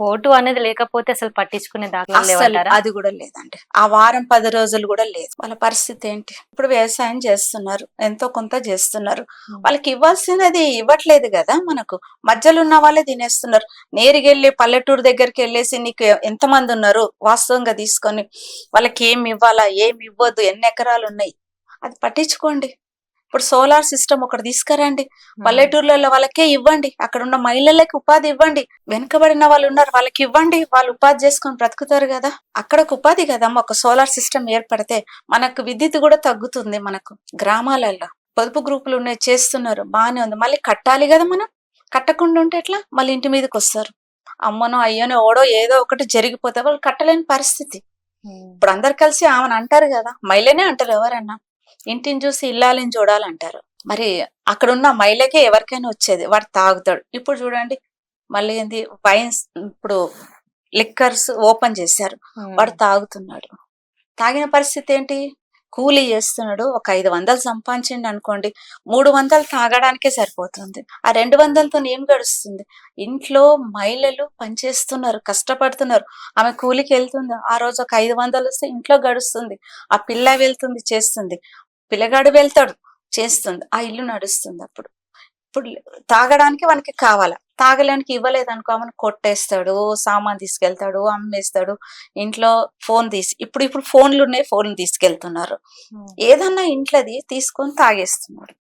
Vote అనేది లేకపోతే అసలు పట్టించుకునే దాఖలు లేవంటారా? అది కూడా లేదండి. ఆ వారం పది రోజులు కూడా లేదు. వాళ్ళ పరిస్థితి ఏంటి? ఇప్పుడు వ్యవసాయం చేస్తున్నారు ఎంతో కొంత చేస్తున్నారు. వాళ్ళకి ఇవ్వాల్సినది ఇవ్వట్లేదు కదా మనకు. మధ్యలో ఉన్న వాళ్ళే తినేస్తున్నారు. నేరుగా వెళ్ళి పల్లెటూరు దగ్గరికి వెళ్ళేసి నీకు ఎంతమంది ఉన్నారు? వాస్తవంగా తీసుకొని వాళ్ళకి ఏం ఇవ్వాలా? ఏం ఇవ్వద్దు? ఎన్ని ఎకరాలు ఉన్నాయి? అది పట్టించుకోండి. ఇప్పుడు సోలార్ సిస్టమ్ ఒకటి తీసుకురండి. పల్లెటూర్లలో వాళ్ళకే ఇవ్వండి. అక్కడ ఉన్న మహిళలకి ఉపాధి ఇవ్వండి. వెనుకబడిన వాళ్ళు ఉన్నారు వాళ్ళకి ఇవ్వండి. వాళ్ళు ఉపాధి చేసుకొని బ్రతుకుతారు కదా. అక్కడ ఒక ఉపాధి కదమ్మా ఒక సోలార్ సిస్టమ్ ఏర్పడితే మనకు విద్యుత్ కూడా తగ్గుతుంది మనకు. గ్రామాలలో పొదుపు గ్రూపులు ఉన్నాయి చేస్తున్నారు బాగానే ఉంది. మళ్ళీ కట్టాలి కదా మనం. కట్టకుండా ఉంటే ఎట్లా? మళ్ళీ ఇంటి మీదకి వస్తారు. అమ్మనో అయ్యనో ఓడో ఏదో ఒకటి జరిగిపోతే వాళ్ళు కట్టలేని పరిస్థితి. ఇప్పుడు అందరు కలిసి ఆమెను అంటారు కదా. మహిళనే అంటారు ఎవరన్నా. ఇంటిని చూసి ఇల్లాలని చూడాలంటారు. మరి అక్కడ ఉన్న మహిళకే ఎవరికైనా వచ్చేది వాడు తాగుతాడు. ఇప్పుడు చూడండి మళ్ళీ ఏంది వైన్స్ ఇప్పుడు లిక్కర్స్ ఓపెన్ చేశారు వాడు తాగుతున్నాడు. తాగిన పరిస్థితి ఏంటి? కూలీ చేస్తున్నాడు ఒక ఐదు వందలు సంపాదించండి అనుకోండి మూడు వందలు తాగడానికే సరిపోతుంది. ఆ రెండు వందలతో ఏం గడుస్తుంది? ఇంట్లో మహిళలు పనిచేస్తున్నారు కష్టపడుతున్నారు. ఆమె కూలికి వెళ్తుంది ఆ రోజు ఒక ఐదు వందలు వస్తే ఇంట్లో గడుస్తుంది ఆ పిల్ల వెళ్తుంది చేస్తుంది. పిల్లగాడు వెళ్తాడు చేస్తుంది. ఆ ఇల్లు నడుస్తుంది అప్పుడు. ఇప్పుడు తాగడానికి మనకి కావాలా. తాగడానికి ఇవ్వలేదు అనుకో ఆమెను కొట్టేస్తాడు సామాన్ తీసుకెళ్తాడు అమ్మేస్తాడు ఇంట్లో ఫోన్ తీసి ఇప్పుడు ఇప్పుడు ఫోన్లు ఉన్నాయి ఫోన్ తీసుకెళ్తున్నారు. ఏదన్నా ఇంట్లోది తీసుకొని తాగేస్తున్నాడు.